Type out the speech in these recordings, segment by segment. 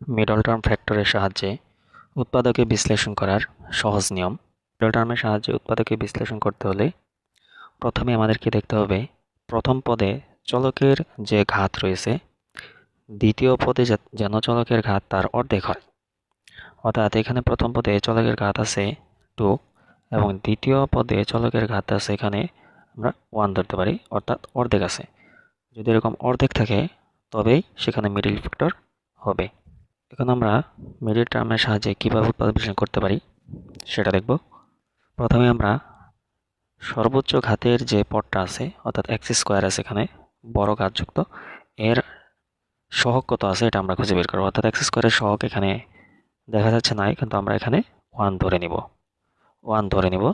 Middle term ফ্যাক্টরের সাহায্যে উৎপাদকে বিশ্লেষণ করার সহজ নিয়ম। মিডল টার্মের সাহায্যে উৎপাদকে বিশ্লেষণ করতে হলে প্রথমে আমাদেরকে দেখতে হবে প্রথম পদে চলকের যে ঘাত রয়েছে, দ্বিতীয় পদে যেন চলকের ঘাত তার অর্ধেক হয়। অর্থাৎ এখানে প্রথম পদে চলকের ঘাত আছে টু এবং দ্বিতীয় পদে চলকের ঘাত আছে এখানে আমরা ওয়ান ধরতে পারি, অর্থাৎ অর্ধেক আছে। যদি এরকম অর্ধেক থাকে, তবেই সেখানে মিডিল ফ্যাক্টর হবে। এখন আমরা মিডিল টার্মের সাহায্যে কীভাবে উৎপাদন করতে পারি, সেটা দেখব। প্রথমে আমরা সর্বোচ্চ ঘাতের যে পদটা আছে, অর্থাৎ এক্স স্কোয়ার আছে এখানে, বড় ঘাতযুক্ত, এর সহক কত আছে এটা আমরা খুঁজে বের করব। অর্থাৎ এক্স স্কোয়ারের সহক এখানে দেখা যাচ্ছে নাই, কিন্তু আমরা এখানে ওয়ান ধরে নিব। ওয়ান ধরে নিব।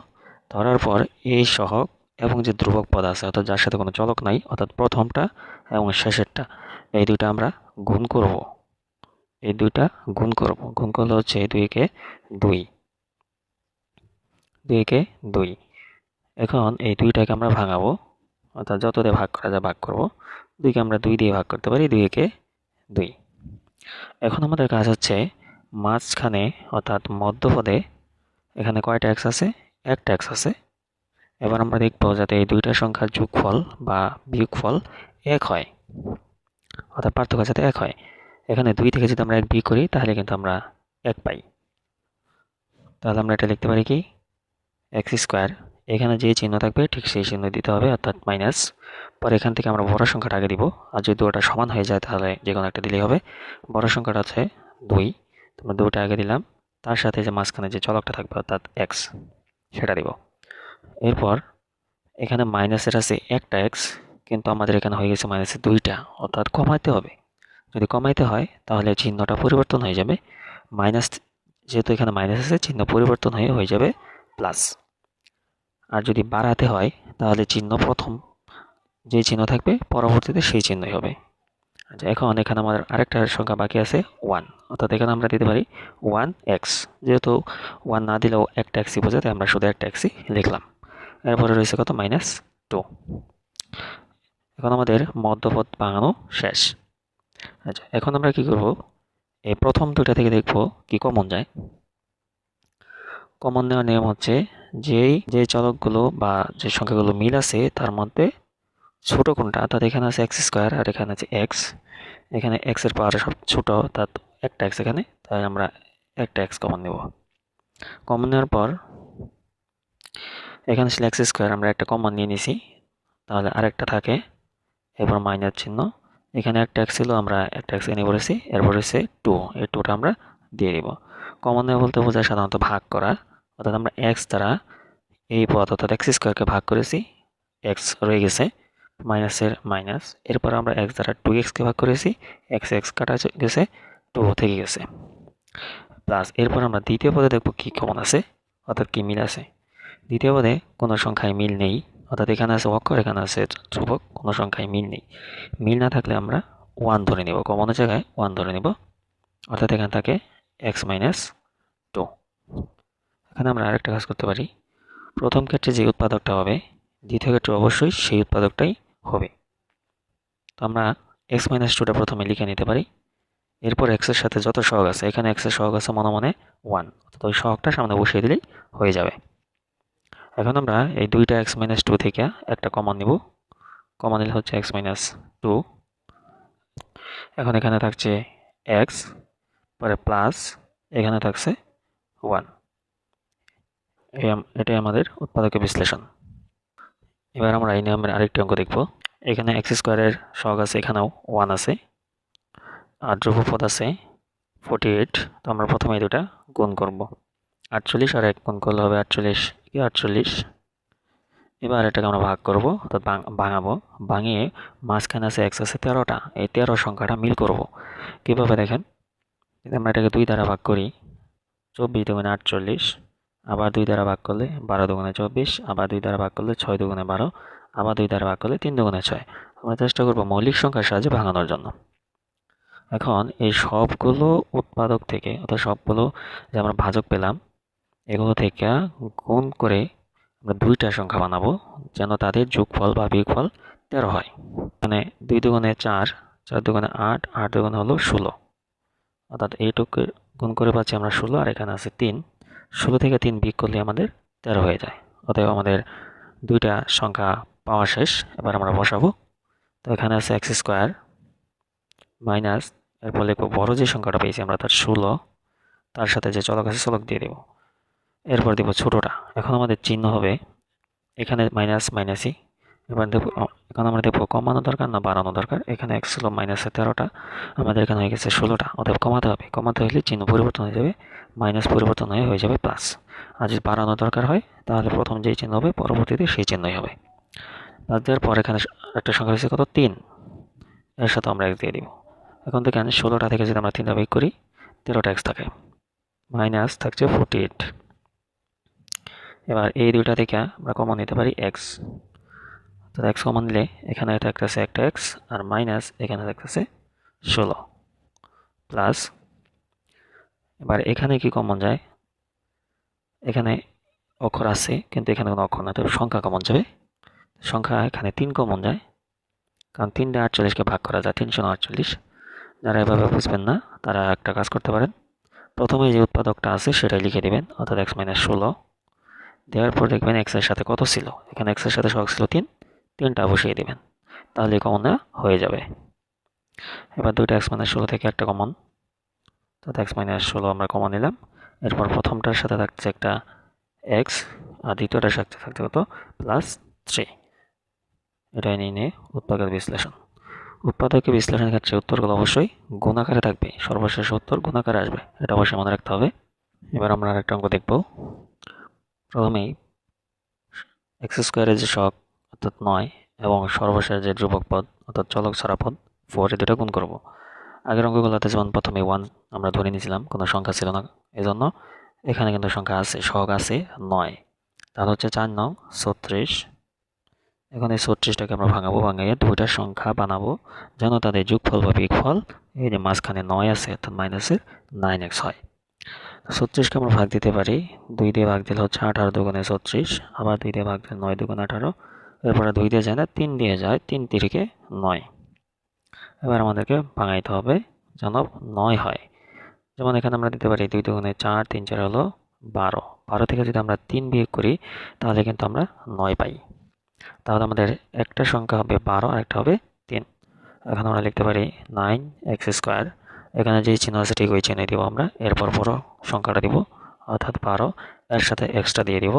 ধরার পর এই সহক এবং যে ধ্রুবক পদ আছে, অর্থাৎ যার সাথে কোনো চলক নাই, অর্থাৎ প্রথমটা এবং শেষেরটা, এই দুইটা আমরা গুণ করব। এই দুইটা গুণ করব। গুণ করলে হচ্ছে দুইকে দুই। দুইকে দুই। এখন এই দুইটাকে আমরা ভাঙাবো। অর্থাৎ যত দিয়ে ভাগ করা যায় ভাগ করব। দুইকে আমরা দুই দিয়ে ভাগ করতে পারি, দুইকে দুই। এখন আমাদের কাজ হচ্ছে মাঝখানে, অর্থাৎ মধ্যপদে এখানে কয়টা এক্স আছে? একটা এক্স আছে। এবার আমরা দেখব যাতে এই দুইটা সংখ্যার যোগফল বা বিয়োগফল এক হয়। অর্থাৎ পার্থক্য যাতে এক হয়। এখানে দুই থেকে যদি আমরা এক বিয়োগ করি, তাহলে কিন্তু আমরা এক পাই। তাহলে আমরা এটা লিখতে পারি কি? এক্স স্কোয়ার এখানে যে চিহ্ন থাকবে, ঠিক সেই চিহ্ন দিতে হবে, অর্থাৎ মাইনাস পরে এখান থেকে আমরা বড় সংখ্যাটা আগে দিব, আর যদি ওটা সমান হয়ে যায়, তাহলে যে কোনো একটা দিলেই হবে। বড় সংখ্যাটা আছে দুই। তোমরা দুটা আগে দিলাম, তার সাথে যে মাঝখানে যে চলকটা থাকবে, অর্থাৎ এক্স সেটা দিব। এরপর এখানে মাইনাসের আছে একটা এক্স কিন্তু আমাদের এখানে হয়ে গেছে মাইনাসের দুইটা, অর্থাৎ কমাইতে হবে। যদি কমাইতে হয়, তাহলে চিহ্নটা পরিবর্তন হয়ে যাবে। মাইনাস, যেহেতু এখানে মাইনাস আছে, চিহ্ন পরিবর্তন হয়ে হয়ে যাবে প্লাস আর যদি বাড়াতে হয়, তাহলে চিহ্ন প্রথম যে চিহ্ন থাকবে, পরবর্তীতে সেই চিহ্নই হবে। আচ্ছা এখন এখানে আমাদের আরেকটা সংখ্যা বাকি আছে ওয়ান অর্থাৎ এখানে আমরা দিতে পারি ওয়ান এক্স যেহেতু ওয়ান না দিলেও একটা এক্সি বোঝাতে, আমরা শুধু একটা এক্সি লিখলাম। এরপরে রয়েছে কত? মাইনাস টু এখন আমাদের মধ্যপথ বাঙানো শেষ। আচ্ছা এখন আমরা কি করব? এই প্রথম দুইটা থেকে দেখব কি কমন যায়। কমন নেওয়ার নিয়ম হচ্ছে যেই যে চলকগুলো বা যে সংখ্যাগুলো মিল আছে, তার মধ্যে ছোট কোনটা? অর্থাৎ এখানে আছে এক্স স্কোয়ার আর এখানে আছে এক্স এখানে এক্সের পাওয়ার সব ছোট অর্থাৎ একটা এক্স এখানে, তাই আমরা একটা এক্স কমন নেব। কমন নেওয়ার পর এখানে ছিল এক্স স্কোয়ার আমরা একটা কমন নিয়ে নিছি। তাহলে আরেকটা থাকে, এরপর মাইনাস চিহ্ন। এখানে একটা এক্স ছিল, আমরা একটা এক্স এনে বলেছি এরপর হচ্ছে টু এই টুটা আমরা দিয়ে দিব কমন বলতে বোঝায় সাধারণত ভাগ করা। অর্থাৎ আমরা এক্স দ্বারা এই পথ অর্থাৎ এক্স স্কোয়ারকে ভাগ করেছি। এক্স রয়ে গেছে মাইনাসের মাইনাস এরপর আমরা এক্স দ্বারা টু এক্সকে ভাগ করেছি। এক্স এক্স কাটা গেছে টু থেকে গেছে। প্লাস এরপর আমরা দ্বিতীয় পদে দেখব কী কমন আছে, অর্থাৎ কী মিল আছে। দ্বিতীয় পদে কোনো সংখ্যায় মিল নেই। অর্থাৎ এখানে আছে অক্ষর এখানে আছে ধ্রুবক, কোনো সংখ্যায় মিল নেই। মিল না থাকলে আমরা ওয়ান ধরে নেব কমনের জায়গায় ওয়ান ধরে নেব। অর্থাৎ এখানে থাকে এক্স মাইনাস টু এখানে আমরা আরেকটা কাজ করতে পারি। প্রথম ক্ষেত্রে যে উৎপাদকটা হবে, দ্বিতীয় ক্ষেত্রে অবশ্যই সেই উৎপাদকটাই হবে। তো আমরা এক্স মাইনাস টুটা প্রথমে লিখে নিতে পারি। এরপর এক্সের সাথে যত সহগ আছে, এখানে এক্সের সহগ আছে মনে মনে ওয়ান অর্থাৎ ওই সহগটা সামনে বসিয়ে দিলেই হয়ে যাবে। এখন আমরা এই দুইটা এক্স মাইনাস টু থেকে একটা কমন নিব। কমন নিলে হচ্ছে এক্স মাইনাস টু এখন এখানে থাকছে এক্স পরে প্লাস এখানে থাকছে ওয়ান এটাই আমাদের উৎপাদকের বিশ্লেষণ। এবার আমরা এই নিয়মের আরেকটি অঙ্ক দেখব। এখানে এক্স স্কোয়ারের শখ আছে, এখানেও ওয়ান আছে। আর ধ্রুবপদ আছে ফোর্টি এইট তো আমরা প্রথমে দুটা গুণ করব। আটচল্লিশ আর এক গুণ করলে হবে আটচল্লিশ। কি আটচল্লিশ। এবার এটাকে আমরা ভাগ করব, অর্থাৎ ভাঙাবো। ভাঙিয়ে মাঝখানে আছে এক্স আছে তেরোটা। এই তেরো সংখ্যাটা মিল করব। কীভাবে দেখেন? যদি আমরা এটাকে দুই দ্বারা ভাগ করি, চব্বিশ দুগুণে আটচল্লিশ, আবার দুই দ্বারা ভাগ করলে বারো দুগুণে চব্বিশ, আবার দুই দ্বারা ভাগ করলে ছয় দুগুণে বারো, আবার দুই দ্বারা ভাগ করলে তিন দুগুণে ছয়। আমরা চেষ্টা করব মৌলিক সংখ্যার সাহায্যে ভাঙানোর জন্য। এখন এই সবগুলো উৎপাদক থেকে, অর্থাৎ সবগুলো যে আমরা ভাজক পেলাম এগুলো থেকে গুণ করে আমরা দুইটা সংখ্যা বানাবো, যেন তাদের যোগফল বা বিয়োগফল তেরো হয়। মানে দুই দুগুণে চার চার দুগুণে আট আট দুগুণে হলো ষোলো। অর্থাৎ এইটুকু গুণ করে পাচ্ছি আমরা ষোলো, আর এখানে আছে তিন। ষোলো থেকে তিন বিক করলে আমাদের তেরো হয়ে যায়। অতএব আমাদের দুইটা সংখ্যা পাওয়া শেষ, এবার আমরা বসাবো। তো এখানে আছে এক্স স্কোয়ার মাইনাস, এরপর লিখব বড় যে সংখ্যাটা পেয়েছি আমরা তার ষোলো, তার সাথে যে চলক আছে চলক দিয়ে দেবো। এরপর দেবো ছোটোটা। এখন আমাদের চিহ্ন হবে, এখানে মাইনাস মাইনাসই এবার দেখব এখন আমরা দেখব কমানো দরকার না বাড়ানো দরকার। এখানে এক্স ছিল মাইনাসে তেরোটা, আমাদের এখানে হয়ে গেছে ষোলোটা। অতএব কমাতে হবে। কমাতে হলে চিহ্ন পরিবর্তন হয়ে যাবে মাইনাস পরিবর্তন হয়ে হয়ে যাবে প্লাস আর যদি বাড়ানো দরকার হয়, তাহলে প্রথম যেই চিহ্ন হবে, পরবর্তীতে সেই চিহ্নই হবে। প্লাস দেওয়ার পর এখানে একটা সংখ্যা হয়েছে কত? তিন। এর সাথে আমরা এক্স দিয়ে দিব। এখন দেখেন ষোলোটা থেকে যদি আমরা তিনটা বেগ করি, তেরোটা এক্স থাকে। মাইনাস থাকছে ফোরটি এইট এবার এই দুইটা থেকে আমরা কমন নিতে পারি এক্স তো এক্স কমন নিলে এখানে থাকতেছে একটা এক্স আর মাইনাস এখানে থাকতেছে ষোলো। প্লাস এবার এখানে কি কমন যায়? এখানে অক্ষর আছে, কিন্তু এখানে কোনো অক্ষর না তবে সংখ্যা কমন যাবে। সংখ্যা এখানে তিন কমন যায়, কারণ তিনটে আটচল্লিশকে ভাগ করা যায়, তিনশো আটচল্লিশ। যারা এভাবে বুঝবেন না, তারা একটা কাজ করতে পারেন। প্রথমে যে উৎপাদকটা আছে, সেটাই লিখে দেবেন, অর্থাৎ এক্স মাইনাস ষোলো। দেওয়ার পর দেখবেন এক্সের সাথে কত ছিল? এখানে এক্সের সাথে সহগ ছিল তিন। তিনটা বসিয়ে দেবেন। তাহলে কমন হয়ে যাবে। এবার দুইটা এক্স মাইনাস ষোলো থেকে একটা কমন তো এক্স মাইনাস ষোলো আমরা কমন নিলাম। এরপর প্রথমটার সাথে থাকছে একটা এক্স আর দ্বিতীয়টার সাথে থাকছে কত? প্লাস থ্রি এটাই নিয়ে নিয়ে উৎপাদকের বিশ্লেষণ। উৎপাদকের বিশ্লেষণের ক্ষেত্রে উত্তরগুলো অবশ্যই গুণাকারে থাকবে। সর্বশেষ উত্তর গুণাকারে আসবে। এটা অবশ্যই মনে রাখতে হবে। এবার আমরা আরেকটা অঙ্ক দেখব। প্রথমেই এক্স স্কোয়ারের যে শখ অর্থাৎ নয়, এবং সর্বশেষ যে ধ্রুবক পদ, অর্থাৎ চলক ছাড়া পদ ফোর এ দুটো গুণ করব। আগের অঙ্কগুলোতে যেমন প্রথমে ওয়ান আমরা ধরে নিয়েছিলাম, কোনো সংখ্যা ছিল না এজন্য। এখানে কিন্তু সংখ্যা আছে শখ আছে নয়। তাহলে হচ্ছে চার নং ছত্রিশ। এখন এই ছত্রিশটাকে আমরা ভাঙাবো ভাঙাইয়ে দুইটা সংখ্যা বানাবো, যেন তাদের যোগফল বা বিগফল এই যে মাঝখানে নয় আছে, অর্থাৎ মাইনাসের নাইন এক্স হয়। ছত্রিশকে আমরা ভাগ দিতে পারি, দুই দিয়ে ভাগ দিলে হচ্ছে আঠারো দুগুণে ছত্রিশ, আবার দুই দিয়ে ভাগ দিলে নয় দুগুণ আঠারো, এরপরে দুই দিয়ে যায় না, তিন দিয়ে যায়, তিন তিরিকে নয়। এবার আমাদেরকে ভাঙাইতে হবে যেন নয় হয়। যেমন এখানে আমরা দিতে পারি দুই দুগুণে চার, তিন চার হলো বারো। বারো থেকে যদি আমরা তিন বিয়োগ করি, তাহলে কিন্তু আমরা নয় পাই। তাহলে আমাদের একটা সংখ্যা হবে বারো আর একটা হবে তিন। এখন আমরা লিখতে পারি নাইন এক্স স্কোয়ার এখানে যে চিহ্ন আছে, ঠিক ওই চিহ্নে দিব আমরা। এরপর বড় সংখ্যাটা দিব। অর্থাৎ বারো। এর সাথে এক্সট্রা দিয়ে দিব।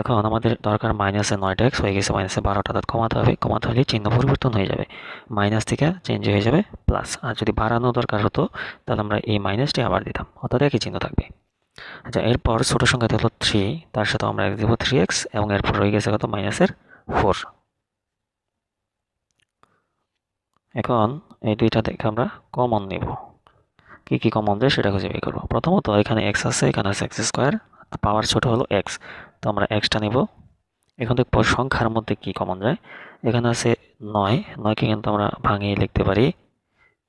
এখন আমাদের দরকার মাইনাসে নয়টা এক্স হয়ে গেছে মাইনাসে বারোটা। অর্থাৎ কমাতে হবে। কমাতে হলে চিহ্ন পরিবর্তন হয়ে যাবে। মাইনাস থেকে চেঞ্জ হয়ে যাবে প্লাস আর যদি বাড়ানো দরকার হতো, তাহলে আমরা এই মাইনাসটি আবার দিতাম। অর্থাৎ একই চিহ্ন থাকবে। আচ্ছা এরপর ছোটো সংখ্যাতে হলো থ্রি তার সাথে আমরা এক দেবো থ্রি এক্স এবং এরপর রয়ে গেছে কত? মাইনাসের ফোর এখন এই দুইটা থেকে আমরা কমন নেব। কি কি কমন দেয় সেটা খুঁজে বের করব। প্রথমত এখানে এক্স আছে, এখানে আছে এক্স স্কোয়ার পাওয়ার ছোট হলো এক্স তো আমরা এক্সটা নেব। এখন দেখব সংখ্যার মধ্যে কি কমন যায়। এখানে আছে নয়, নয়কে কিন্তু আমরা ভাঙিয়ে লিখতে পারি।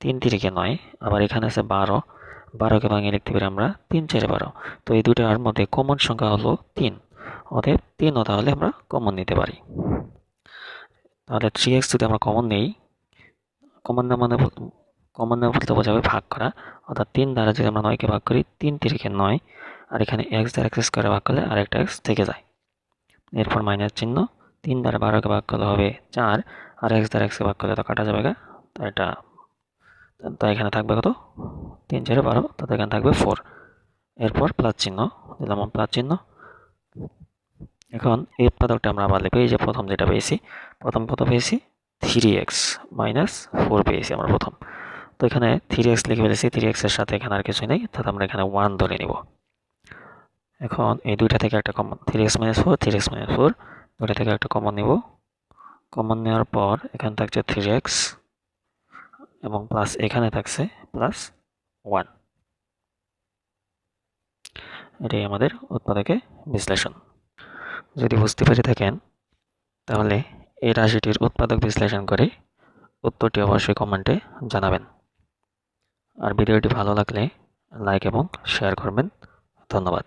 তিন তিরিকে নয়, আবার এখানে আছে বারো, বারোকে ভাঙিয়ে লিখতে পারি আমরা তিন চারে বারো। তো এই দুটার মধ্যে কমন সংখ্যা হলো তিন, অতএব তিনও তাহলে আমরা কমন নিতে পারি। তাহলে থ্রি এক্স যদি আমরা কমন নেই কমন না মানে কমন বলতে বোঝাবে ভাগ করা। অর্থাৎ তিন দ্বারা যদি আমরা নয়কে ভাগ করি, তিন তিরিকে নয়। আর এখানে এক্স দ্বারা এক্স স্কোয়ারে ভাগ করলে আরেকটা এক্স থেকে যায়। এরপর মাইনাস চিহ্ন, তিন দ্বারা বারোকে ভাগ করলে হবে চার। আর এক্স দ্বারা এক্সকে ভাগ করলে তো কাটা যাবে গা। তো এটা, তো এখানে থাকবে কত? তিন, চারে বারো। তো এখানে থাকবে ফোর এরপর প্লাস চিহ্ন দিলাম প্লাস চিহ্ন। এখন এই উৎপাদকটা আমরা আবার লিখব এই যে প্রথম যেটা পেয়েছি, প্রথম কত পেয়েছি? থ্রি এক্স মাইনাস ফোর পেয়েছি আমরা প্রথম। তো এখানে থ্রি এক্স লিখে ফেলেছি থ্রি এক্সের সাথে এখানে আর কিছুই নেই, তাহলে আমরা এখানে ওয়ান ধরে নিব। এখন এই দুইটা থেকে একটা common three x minus four three x minus four দুইটা থেকে একটা কমন নিব। কমন নেওয়ার পর এখানে থাকছে থ্রি এক্স এবং প্লাস এখানে থাকছে প্লাস ওয়ান এটাই আমাদের উৎপাদকে বিশ্লেষণ। যদি বুঝতে পেরে থাকেন, তাহলে এই রাশিটির উৎপাদক বিশ্লেষণ করে উত্তরটি অবশ্যই কমেন্টে জানাবেন। আর ভিডিওটি ভালো লাগলে লাইক এবং শেয়ার করবেন। ধন্যবাদ।